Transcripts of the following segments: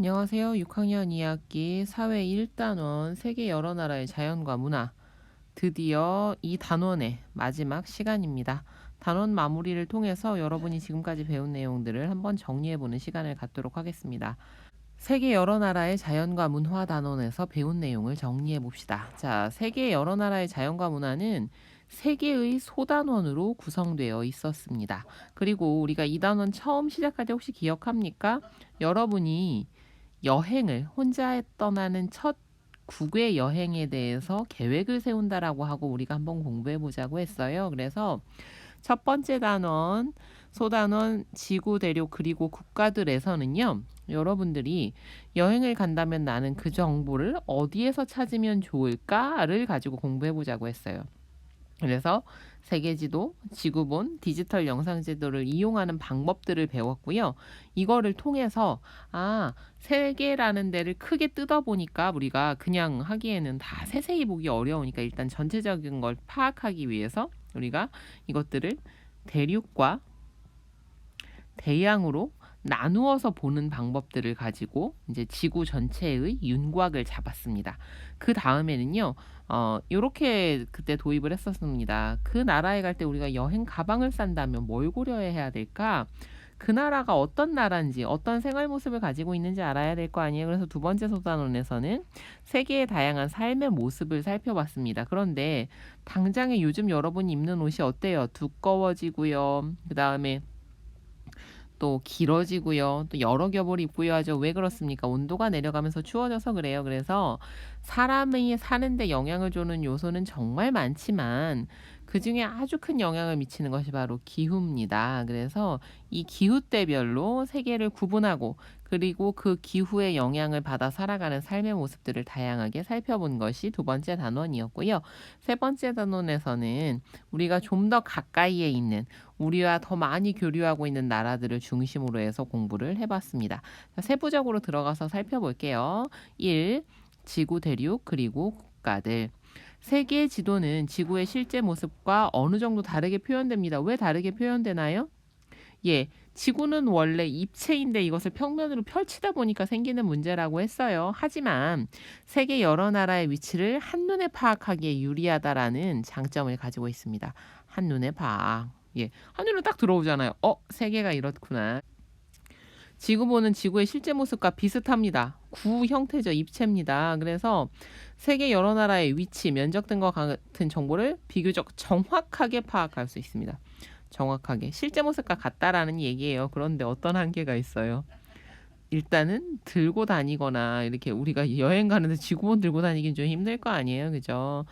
안녕하세요. 6학년 2학기 사회 1단원 세계 여러 나라의 자연과 문화. 드디어 이 단원의 마지막 시간입니다. 단원 마무리를 통해서 여러분이 지금까지 배운 내용들을 한번 정리해보는 시간을 갖도록 하겠습니다. 세계 여러 나라의 자연과 문화 단원에서 배운 내용을 정리해 봅시다. 자, 세계 여러 나라의 자연과 문화는 세 개의 소단원으로 구성되어 있었습니다. 그리고 우리가 이 단원 처음 시작할 때 혹시 기억합니까? 여러분이 여행을 혼자 떠나는 첫 국외 여행에 대해서 계획을 세운다라고 하고 우리가 한번 공부해 보자고 했어요. 그래서 첫 번째 단원, 소단원, 지구 대륙 그리고 국가들에서는요. 여러분들이 여행을 간다면 나는 그 정보를 어디에서 찾으면 좋을까를 가지고 공부해 보자고 했어요. 그래서 세계지도, 지구본, 디지털 영상지도를 이용하는 방법들을 배웠고요. 이거를 통해서 아 세계라는 데를 크게 뜯어보니까 우리가 그냥 하기에는 다 세세히 보기 어려우니까 일단 전체적인 걸 파악하기 위해서 우리가 이것들을 대륙과 대양으로 나누어서 보는 방법들을 가지고 이제 지구 전체의 윤곽을 잡았습니다. 그 다음에는요, 어, 요렇게 그때 도입을 했었습니다. 그 나라에 갈 때 우리가 여행 가방을 싼다면 뭘 고려해야 될까? 그 나라가 어떤 나라인지 어떤 생활 모습을 가지고 있는지 알아야 될 거 아니에요. 그래서 두 번째 소단원에서는 세계의 다양한 삶의 모습을 살펴봤습니다. 그런데 당장에 요즘 여러분이 입는 옷이 어때요? 두꺼워지고요. 그 다음에 또 길어지고요. 또 여러 겹을 입고요 하죠. 왜 그렇습니까? 온도가 내려가면서 추워져서 그래요. 그래서 사람이 사는데 영향을 주는 요소는 정말 많지만 그 중에 아주 큰 영향을 미치는 것이 바로 기후입니다. 그래서 이 기후대별로 세계를 구분하고 그리고 그 기후의 영향을 받아 살아가는 삶의 모습들을 다양하게 살펴본 것이 두 번째 단원이었고요. 세 번째 단원에서는 우리가 좀 더 가까이에 있는 우리와 더 많이 교류하고 있는 나라들을 중심으로 해서 공부를 해봤습니다. 자, 세부적으로 들어가서 살펴볼게요. 1. 지구 대륙 그리고 국가들. 세계 지도는 지구의 실제 모습과 어느 정도 다르게 표현됩니다. 왜 다르게 표현되나요? 예, 지구는 원래 입체인데 이것을 평면으로 펼치다 보니까 생기는 문제라고 했어요. 하지만 세계 여러 나라의 위치를 한눈에 파악하기에 유리하다라는 장점을 가지고 있습니다. 한눈에 파악. 예, 한눈에 딱 들어오잖아요. 어, 세계가 이렇구나. 지구 보는 지구의 실제 모습과 비슷합니다. 구 형태죠. 입체입니다. 그래서 세계 여러 나라의 위치, 면적 등과 같은 정보를 비교적 정확하게 파악할 수 있습니다. 정확하게 실제 모습과 같다라는 얘기예요. 그런데 어떤 한계가 있어요? 일단은 들고 다니거나 이렇게 우리가 여행 가는데 지구본 들고 다니긴 좀 힘들 거 아니에요. 그죠?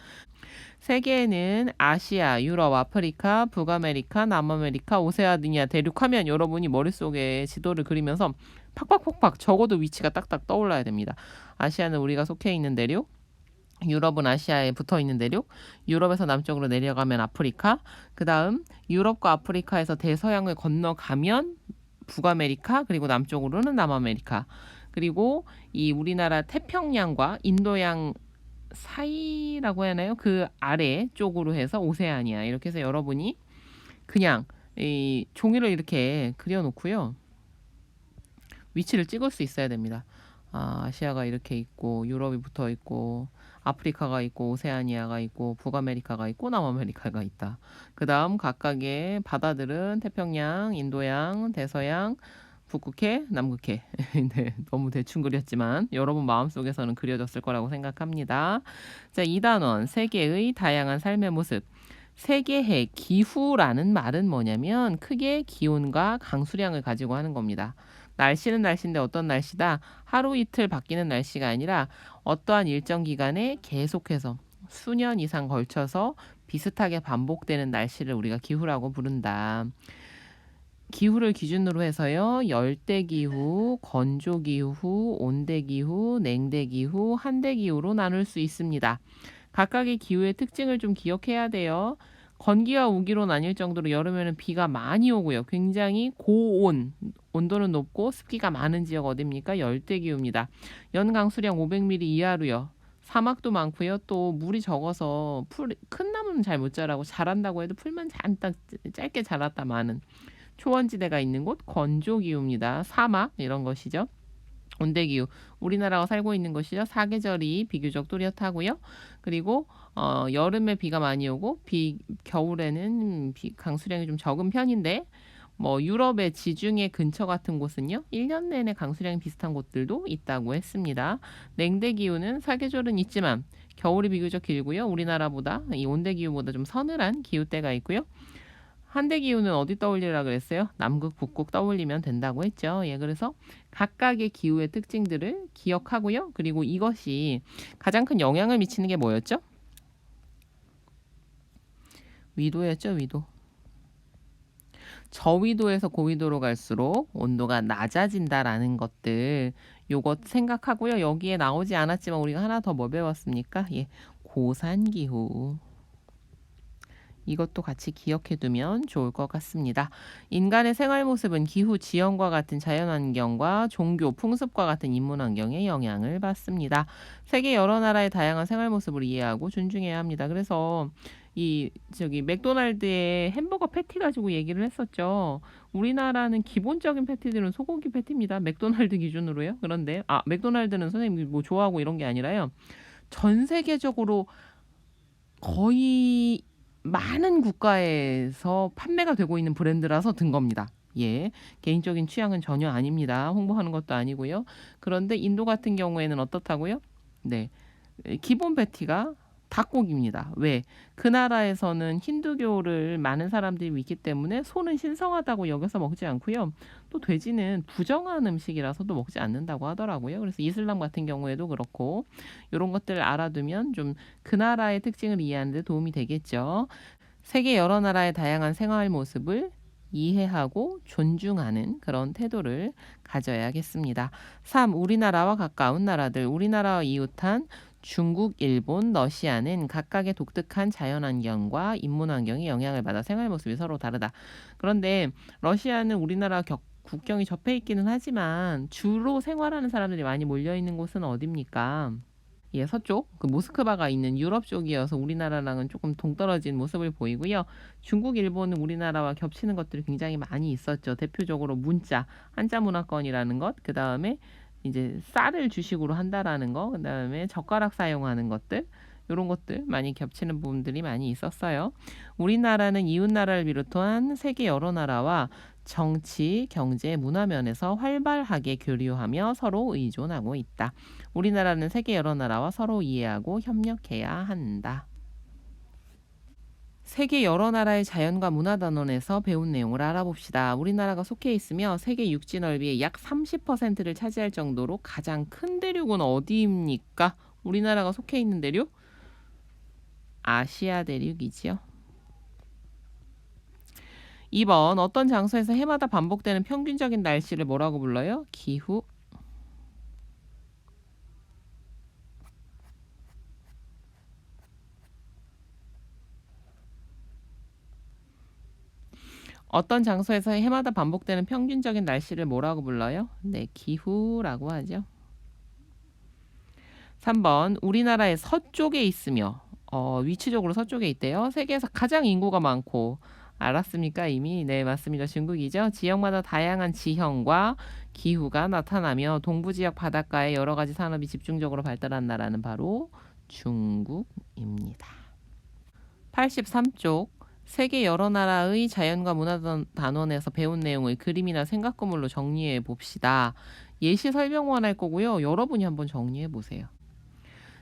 세계에는 아시아, 유럽, 아프리카, 북아메리카, 남아메리카, 오세아니아 대륙하면 여러분이 머릿속에 지도를 그리면서 팍팍팍팍 적어도 위치가 딱딱 떠올라야 됩니다. 아시아는 우리가 속해 있는 대륙, 유럽은 아시아에 붙어 있는 대륙, 유럽에서 남쪽으로 내려가면 아프리카, 그 다음 유럽과 아프리카에서 대서양을 건너가면 북아메리카, 그리고 남쪽으로는 남아메리카, 그리고 이 우리나라 태평양과 인도양 사이라고 하나요? 그 아래 쪽으로 해서 오세아니아 이렇게 해서 여러분이 그냥 이 종이를 이렇게 그려놓고요. 위치를 찍을 수 있어야 됩니다. 아, 아시아가 이렇게 있고 유럽이 붙어 있고 아프리카가 있고 오세아니아가 있고 북아메리카가 있고 남아메리카가 있다. 그 다음 각각의 바다들은 태평양, 인도양, 대서양, 북극해, 남극해. 네, 너무 대충 그렸지만 여러분 마음속에서는 그려졌을 거라고 생각합니다. 자, 2단원 세계의 다양한 삶의 모습. 세계해 기후라는 말은 뭐냐면 크게 기온과 강수량을 가지고 하는 겁니다. 날씨는 날씨인데 어떤 날씨다? 하루 이틀 바뀌는 날씨가 아니라 어떠한 일정 기간에 계속해서 수년 이상 걸쳐서 비슷하게 반복되는 날씨를 우리가 기후라고 부른다. 기후를 기준으로 해서요. 열대 기후, 건조 기후, 온대 기후, 냉대 기후, 한대 기후로 나눌 수 있습니다. 각각의 기후의 특징을 좀 기억해야 돼요. 건기와 우기로 나뉠 정도로 여름에는 비가 많이 오고요. 굉장히 고온, 온도는 높고 습기가 많은 지역 어디입니까? 열대 기후입니다. 연 강 수량 500mm 이하로요. 사막도 많고요. 또 물이 적어서 풀, 큰 나무는 잘 못 자라고 자란다고 해도 풀만 잔뜩 짧게 자랐다 마는 초원지대가 있는 곳 건조기후입니다. 사막 이런 것이죠. 온대기후 우리나라가 살고 있는 곳이죠. 사계절이 비교적 뚜렷하고요. 그리고 어, 여름에 비가 많이 오고 비 겨울에는 비, 강수량이 좀 적은 편인데 뭐 유럽의 지중해 근처 같은 곳은요. 1년 내내 강수량이 비슷한 곳들도 있다고 했습니다. 냉대 기후는 사계절은 있지만 겨울이 비교적 길고요. 우리나라보다 이 온대 기후보다 좀 서늘한 기후대가 있고요. 한대 기후는 어디 떠올리라 그랬어요? 남극, 북극 떠올리면 된다고 했죠. 예, 그래서 각각의 기후의 특징들을 기억하고요. 그리고 이것이 가장 큰 영향을 미치는 게 뭐였죠? 위도였죠, 위도. 저위도에서 고위도로 갈수록 온도가 낮아진다라는 것들 요것 생각하고요. 여기에 나오지 않았지만 우리가 하나 더 뭐 배웠습니까? 예, 고산기후. 이것도 같이 기억해 두면 좋을 것 같습니다. 인간의 생활 모습은 기후 지형과 같은 자연환경과 종교, 풍습과 같은 인문환경에 영향을 받습니다. 세계 여러 나라의 다양한 생활 모습을 이해하고 존중해야 합니다. 그래서 이 저기 맥도날드의 햄버거 패티 가지고 얘기를 했었죠. 우리나라는 기본적인 패티들은 소고기 패티입니다. 맥도날드 기준으로요. 그런데 아 맥도날드는 선생님이 뭐 좋아하고 이런 게 아니라요. 전 세계적으로 거의 많은 국가에서 판매가 되고 있는 브랜드라서 든 겁니다. 예, 개인적인 취향은 전혀 아닙니다. 홍보하는 것도 아니고요. 그런데 인도 같은 경우에는 어떻다고요? 네, 기본 패티가 닭고기입니다. 왜? 그 나라에서는 힌두교를 많은 사람들이 믿기 때문에 소는 신성하다고 여겨서 먹지 않고요. 또 돼지는 부정한 음식이라서도 먹지 않는다고 하더라고요. 그래서 이슬람 같은 경우에도 그렇고 이런 것들을 알아두면 좀 그 나라의 특징을 이해하는 데 도움이 되겠죠. 세계 여러 나라의 다양한 생활 모습을 이해하고 존중하는 그런 태도를 가져야겠습니다. 3. 우리나라와 가까운 나라들, 우리나라와 이웃한 중국, 일본, 러시아는 각각의 독특한 자연환경과 인문환경이 영향을 받아 생활 모습이 서로 다르다. 그런데 러시아는 우리나라 격, 국경이 접해 있기는 하지만 주로 생활하는 사람들이 많이 몰려 있는 곳은 어디입니까? 예, 서쪽 그 모스크바가 있는 유럽 쪽이어서 우리나라랑은 조금 동떨어진 모습을 보이고요. 중국, 일본은 우리나라와 겹치는 것들이 굉장히 많이 있었죠. 대표적으로 문자, 한자 문화권이라는 것, 그 다음에 이제 쌀을 주식으로 한다라는 거, 그 다음에 젓가락 사용하는 것들, 이런 것들 많이 겹치는 부분들이 많이 있었어요. 우리나라는 이웃 나라를 비롯한 세계 여러 나라와 정치, 경제, 문화 면에서 활발하게 교류하며 서로 의존하고 있다. 우리나라는 세계 여러 나라와 서로 이해하고 협력해야 한다. 세계 여러 나라의 자연과 문화 단원에서 배운 내용을 알아봅시다. 우리나라가 속해 있으며 세계 육지 넓이의 약 30%를 차지할 정도로 가장 큰 대륙은 어디입니까? 우리나라가 속해 있는 대륙? 아시아 대륙이지요. 2번 어떤 장소에서 해마다 반복되는 평균적인 날씨를 뭐라고 불러요? 기후 어떤 장소에서 해마다 반복되는 평균적인 날씨를 뭐라고 불러요? 네, 기후라고 하죠. 3번 우리나라의 서쪽에 있으며 어, 위치적으로 서쪽에 있대요. 세계에서 가장 인구가 많고 알았습니까? 이미 네 맞습니다. 중국이죠. 지역마다 다양한 지형과 기후가 나타나며 동부 지역 바닷가에 여러 가지 산업이 집중적으로 발달한 나라는 바로 중국입니다. 83쪽 세계 여러 나라의 자연과 문화 단원에서 배운 내용을 그림이나 생각구물로 정리해 봅시다. 예시 설명만 할 거고요. 여러분이 한번 정리해 보세요.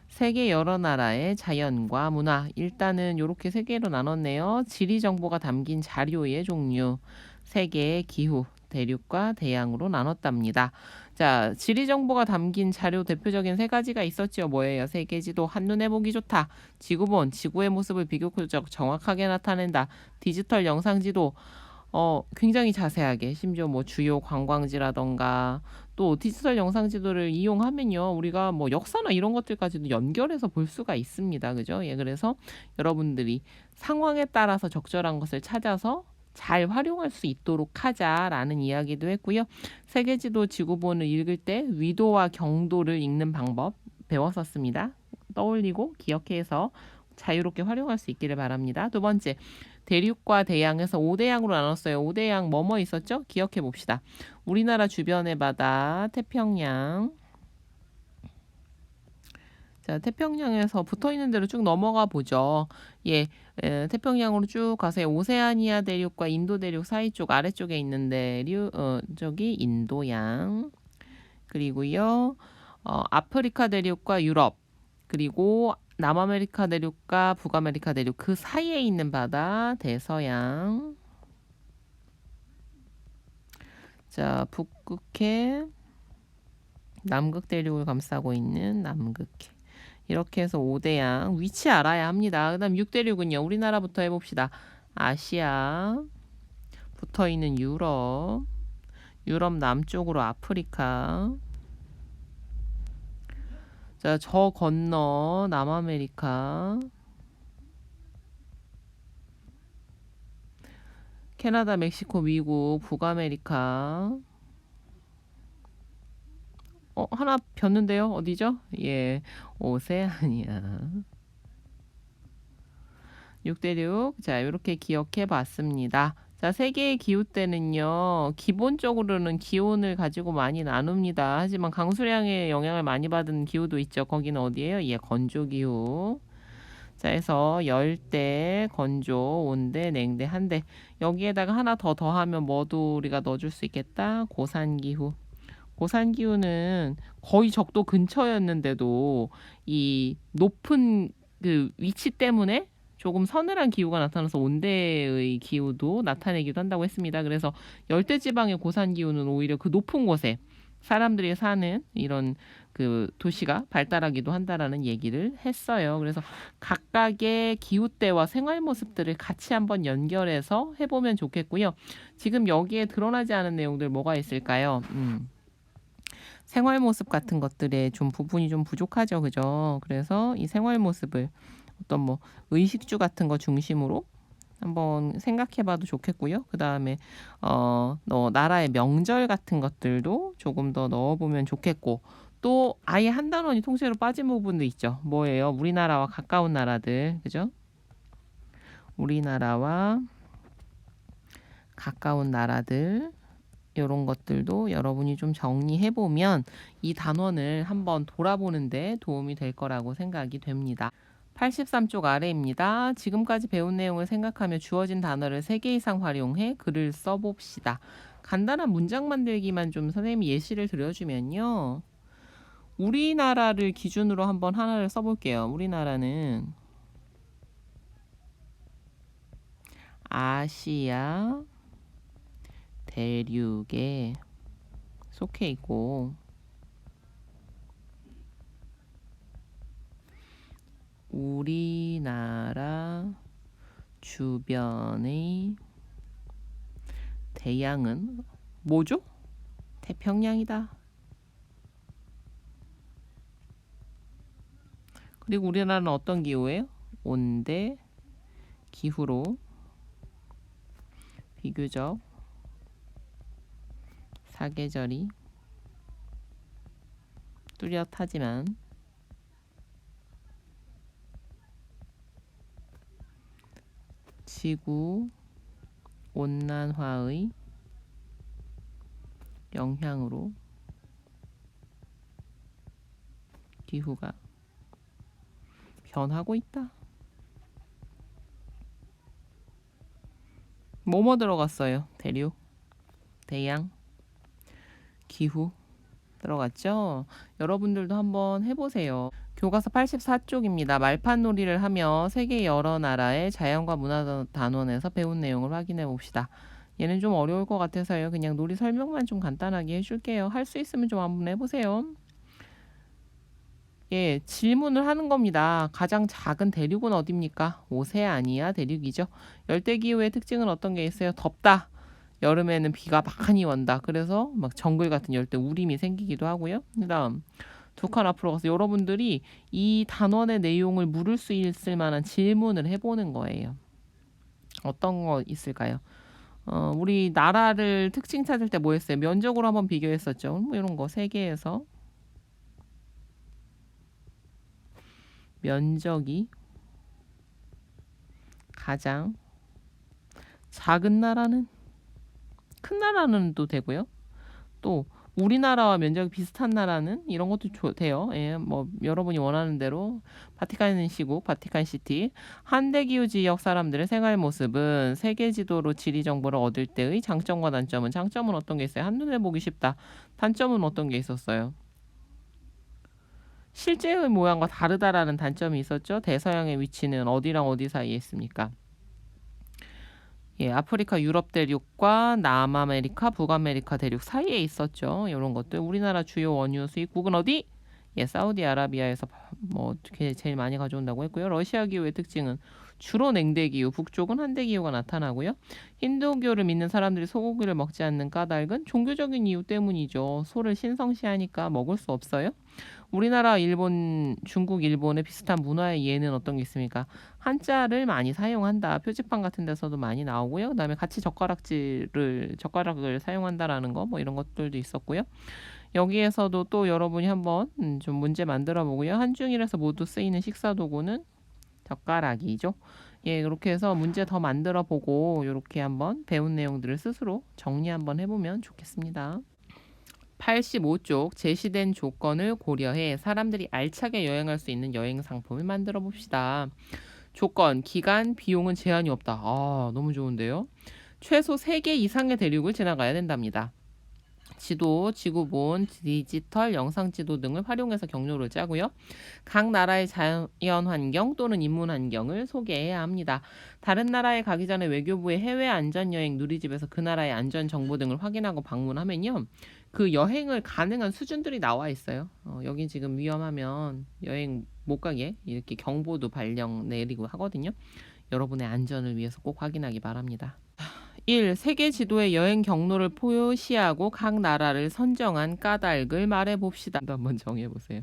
세계 여러 나라의 자연과 문화 일단은 이렇게 세 개로 나눴네요. 지리 정보가 담긴 자료의 종류, 세계의 기후, 대륙과 대양으로 나눴답니다. 자, 지리 정보가 담긴 자료 대표적인 세 가지가 있었지요. 뭐예요? 세계지도 한눈에 보기 좋다. 지구본, 지구의 모습을 비교적 정확하게 나타낸다. 디지털 영상 지도 어, 굉장히 자세하게 심지어 뭐 주요 관광지라던가 또 디지털 영상 지도를 이용하면요. 우리가 뭐 역사나 이런 것들까지도 연결해서 볼 수가 있습니다. 그죠? 예, 그래서 여러분들이 상황에 따라서 적절한 것을 찾아서 잘 활용할 수 있도록 하자라는 이야기도 했고요. 세계지도 지구본을 읽을 때 위도와 경도를 읽는 방법 배웠었습니다. 떠올리고 기억해서 자유롭게 활용할 수 있기를 바랍니다. 두 번째, 대륙과 대양에서 5대양으로 나눴어요. 5대양 뭐뭐 있었죠? 기억해 봅시다. 우리나라 주변의 바다, 태평양. 자, 태평양에서 붙어 있는 대로 쭉 넘어가 보죠. 예, 에, 태평양으로 쭉 가세요. 오세아니아 대륙과 인도 대륙 사이 쪽 아래쪽에 있는 대륙, 어, 저기 인도양. 그리고요, 어, 아프리카 대륙과 유럽. 그리고 남아메리카 대륙과 북아메리카 대륙 그 사이에 있는 바다 대서양. 자, 북극해 남극 대륙을 감싸고 있는 남극해. 이렇게 해서 5대양 위치 알아야 합니다. 그 다음 6대륙은요. 우리나라부터 해 봅시다. 아시아 붙어 있는 유럽 유럽 남쪽으로 아프리카 자, 저 건너 남아메리카 캐나다, 멕시코, 미국, 북아메리카 어, 하나 폈는데요. 어디죠? 예, 오세아니아. 6대륙. 자, 이렇게 기억해 봤습니다. 자, 세계의 기후 때는요, 기본적으로는 기온을 가지고 많이 나눕니다. 하지만 강수량의 영향을 많이 받은 기후도 있죠. 거기는 어디예요? 예, 건조기후. 자, 해서 열대, 건조, 온대, 냉대, 한대. 여기에다가 하나 더 더하면 뭐도 우리가 넣어줄 수 있겠다? 고산기후. 고산 기후는 거의 적도 근처였는데도 이 높은 그 위치 때문에 조금 서늘한 기후가 나타나서 온대의 기후도 나타내기도 한다고 했습니다. 그래서 열대 지방의 고산 기후는 오히려 그 높은 곳에 사람들이 사는 이런 그 도시가 발달하기도 한다라는 얘기를 했어요. 그래서 각각의 기후때와 생활 모습들을 같이 한번 연결해서 해보면 좋겠고요. 지금 여기에 드러나지 않은 내용들 뭐가 있을까요? 음. 생활 모습 같은 것들에 좀 부분이 좀 부족하죠. 그죠? 그래서 이 생활 모습을 어떤 뭐 의식주 같은 거 중심으로 한번 생각해 봐도 좋겠고요. 그 다음에, 어, 너, 나라의 명절 같은 것들도 조금 더 넣어보면 좋겠고, 또 아예 한 단원이 통째로 빠진 부분도 있죠. 뭐예요? 우리나라와 가까운 나라들. 그죠? 우리나라와 가까운 나라들. 이런 것들도 여러분이 좀 정리해 보면 이 단원을 한번 돌아보는데 도움이 될 거라고 생각이 됩니다. 83쪽 아래입니다. 지금까지 배운 내용을 생각하며 주어진 단어를 3개 이상 활용해 글을 써봅시다. 간단한 문장 만들기만 좀 선생님이 예시를 들어주면요. 우리나라를 기준으로 한번 하나를 써볼게요. 우리나라는 아시아 대륙에 속해 있고 우리나라 주변의 대양은 뭐죠? 태평양이다. 그리고 우리나라는 어떤 기후예요? 온대 기후로 비교적 사계절이 뚜렷하지만 지구 온난화의 영향으로 기후가 변하고 있다. 뭐뭐 들어갔어요? 대륙, 대양, 기후 들어갔죠? 여러분들도 한번 해보세요. 교과서 84쪽입니다. 말판 놀이를 하며 세계 여러 나라의 자연과 문화 단원에서 배운 내용을 확인해 봅시다. 얘는 좀 어려울 것 같아서요. 그냥 놀이 설명만 좀 간단하게 해줄게요. 할 수 있으면 좀 한번 해보세요. 예, 질문을 하는 겁니다. 가장 작은 대륙은 어딥니까? 오세아니아 대륙이죠. 열대기후의 특징은 어떤 게 있어요? 덥다. 여름에는 비가 많이 온다. 그래서 막 정글 같은 열대 우림이 생기기도 하고요. 그다음 두 칸 앞으로 가서 여러분들이 이 단원의 내용을 물을 수 있을 만한 질문을 해보는 거예요. 어떤 거 있을까요? 어, 우리 나라를 특징 찾을 때 뭐 했어요? 면적으로 한번 비교했었죠. 뭐 이런 거 세계에서 면적이 가장 작은 나라는 큰 나라는 또 되고요. 또 우리나라와 면적이 비슷한 나라는 이런 것도 조, 돼요. 예, 뭐 여러분이 원하는 대로 바티칸 시국, 바티칸 시티, 한대기후 지역 사람들의 생활 모습은 세계 지도로 지리 정보를 얻을 때의 장점과 단점은 장점은 어떤 게 있어요? 한눈에 보기 쉽다. 단점은 어떤 게 있었어요? 실제의 모양과 다르다라는 단점이 있었죠. 대서양의 위치는 어디랑 어디 사이에 있습니까? 예, 아프리카 유럽 대륙과 남아메리카, 북아메리카 대륙 사이에 있었죠. 이런 것들 우리나라 주요 원유 수입국은 어디? 예, 사우디아라비아에서 뭐 어떻게 제일 많이 가져온다고 했고요. 러시아 기후의 특징은 주로 냉대 기후, 북쪽은 한대 기후가 나타나고요. 힌두교를 믿는 사람들이 소고기를 먹지 않는 까닭은 종교적인 이유 때문이죠. 소를 신성시하니까 먹을 수 없어요. 우리나라, 일본, 중국, 일본의 비슷한 문화의 예는 어떤 게 있습니까? 한자를 많이 사용한다. 표지판 같은 데서도 많이 나오고요. 그다음에 같이 젓가락질을 젓가락을 사용한다라는 거 뭐 이런 것들도 있었고요. 여기에서도 또 여러분이 한번 음, 좀 문제 만들어 보고요. 한중일에서 모두 쓰이는 식사 도구는 젓가락이죠. 예, 이렇게 해서 문제 더 만들어 보고 이렇게 한번 배운 내용들을 스스로 정리 한번 해보면 좋겠습니다. 85쪽 제시된 조건을 고려해 사람들이 알차게 여행할 수 있는 여행 상품을 만들어 봅시다. 조건, 기간, 비용은 제한이 없다. 아, 너무 좋은데요. 최소 3개 이상의 대륙을 지나가야 된답니다. 지도, 지구본, 디지털, 영상 지도 등을 활용해서 경로를 짜고요. 각 나라의 자연 환경 또는 인문 환경을 소개해야 합니다. 다른 나라에 가기 전에 외교부의 해외 안전 여행 누리집에서 그 나라의 안전 정보 등을 확인하고 방문하면요. 그 여행을 가능한 수준들이 나와 있어요. 어, 여기 지금 위험하면 여행 못 가게 이렇게 경보도 발령 내리고 하거든요. 여러분의 안전을 위해서 꼭 확인하기 바랍니다. 1. 세계 지도에 여행 경로를 표시하고 각 나라를 선정한 까닭을 말해 봅시다. 한번 정해 보세요.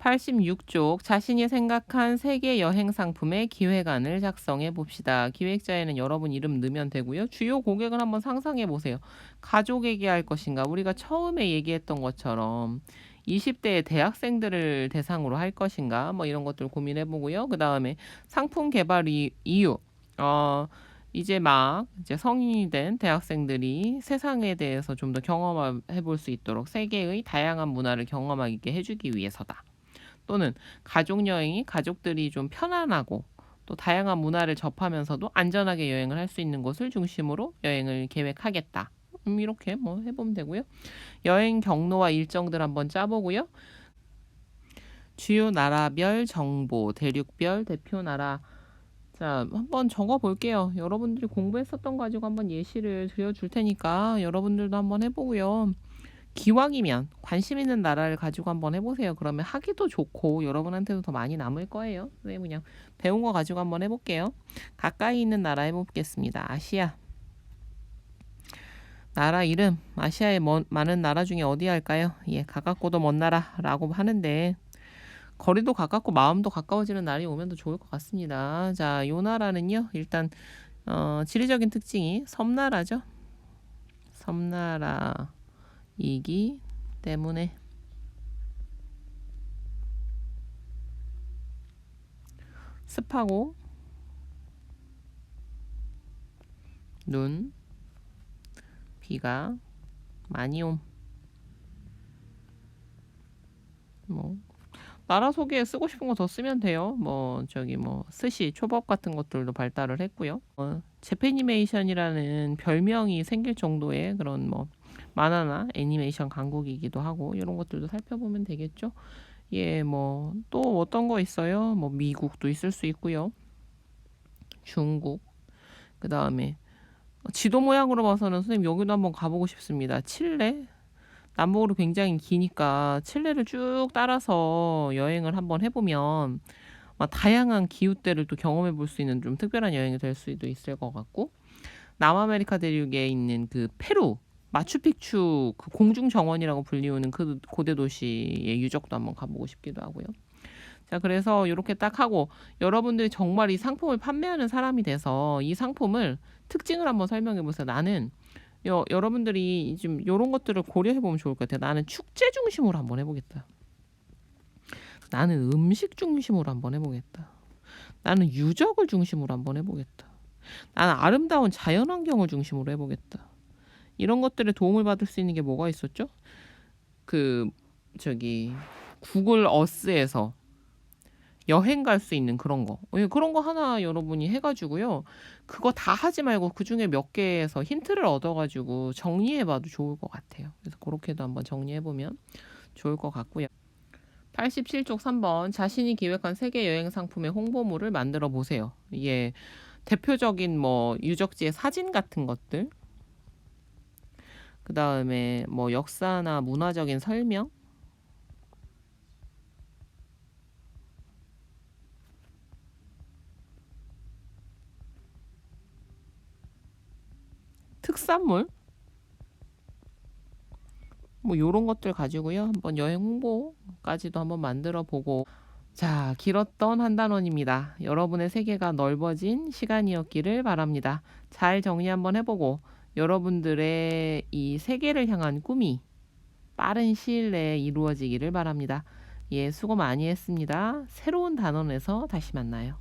86쪽 자신이 생각한 세계 여행 상품의 기획안을 작성해 봅시다. 기획자에는 여러분 이름 넣으면 되고요. 주요 고객을 한번 상상해 보세요. 가족에게 할 것인가? 우리가 처음에 얘기했던 것처럼 20대의 대학생들을 대상으로 할 것인가? 뭐 이런 것들 고민해 보고요. 그 다음에 상품 개발 이유. 어, 이제 막 이제 성인이 된 대학생들이 세상에 대해서 좀 더 경험해 볼 수 있도록 세계의 다양한 문화를 경험하게 해주기 위해서다. 또는 가족 여행이 가족들이 좀 편안하고 또 다양한 문화를 접하면서도 안전하게 여행을 할 수 있는 곳을 중심으로 여행을 계획하겠다. 음, 이렇게 뭐 해보면 되고요. 여행 경로와 일정들 한번 짜보고요. 주요 나라별 정보, 대륙별 대표 나라 자, 한번 적어 볼게요. 여러분들이 공부했었던 거 가지고 한번 예시를 드려줄 테니까 여러분들도 한번 해보고요. 기왕이면 관심 있는 나라를 가지고 한번 해보세요. 그러면 하기도 좋고 여러분한테도 더 많이 남을 거예요. 네, 그냥 배운 거 가지고 한번 해볼게요. 가까이 있는 나라 해보겠습니다. 아시아. 나라 이름 아시아의 먼, 많은 나라 중에 어디 할까요? 예, 가깝고도 먼 나라라고 하는데 거리도 가깝고 마음도 가까워지는 날이 오면 더 좋을 것 같습니다. 자, 요 나라는요. 일단 어, 지리적인 특징이 섬나라죠. 섬나라 이기 때문에 습하고 눈, 비가 많이 옴. 뭐 나라 소개에 쓰고 싶은 거 더 쓰면 돼요. 뭐 저기 뭐 스시, 초밥 같은 것들도 발달을 했고요. 어, 재패니메이션이라는 별명이 생길 정도의 그런 뭐 만화나 애니메이션 강국이기도 하고 이런 것들도 살펴보면 되겠죠. 예, 뭐 또 어떤 거 있어요? 뭐 미국도 있을 수 있고요. 중국. 그다음에 지도 모양으로 봐서는 선생님 여기도 한번 가보고 싶습니다. 칠레 남북으로 굉장히 기니까 칠레를 쭉 따라서 여행을 한번 해보면 다양한 기후대를 또 경험해 볼 수 있는 좀 특별한 여행이 될 수도 있을 것 같고 남아메리카 대륙에 있는 그 페루 마추픽추 그 공중 정원이라고 불리우는 그 고대 도시의 유적도 한번 가보고 싶기도 하고요. 자, 그래서 이렇게 딱 하고 여러분들이 정말 이 상품을 판매하는 사람이 돼서 이 상품을 특징을 한번 설명해 보세요. 나는 여, 여러분들이 좀 이런 것들을 고려해 보면 좋을 것 같아요. 나는 축제 중심으로 한번 해보겠다. 나는 음식 중심으로 한번 해보겠다. 나는 유적을 중심으로 한번 해보겠다. 나는 아름다운 자연 환경을 중심으로 해보겠다. 이런 것들에 도움을 받을 수 있는 게 뭐가 있었죠? 그 저기 구글 어스에서 여행 갈 수 있는 그런 거. 예, 그런 거 하나 여러분이 해가지고요. 그거 다 하지 말고 그 중에 몇 개에서 힌트를 얻어가지고 정리해봐도 좋을 것 같아요. 그래서 그렇게도 한번 정리해보면 좋을 것 같고요. 87쪽 3번. 자신이 기획한 세계 여행 상품의 홍보물을 만들어 보세요. 이게 대표적인 뭐 유적지의 사진 같은 것들 그 다음에 뭐 역사나 문화적인 설명? 특산물? 뭐 요런 것들 가지고요. 한번 여행 홍보까지도 한번 만들어 보고. 자 길었던 한 단원입니다. 여러분의 세계가 넓어진 시간이었기를 바랍니다. 잘 정리 한번 해보고 여러분들의 이 세계를 향한 꿈이 빠른 시일 내에 이루어지기를 바랍니다. 예 수고 많이 했습니다. 새로운 단원에서 다시 만나요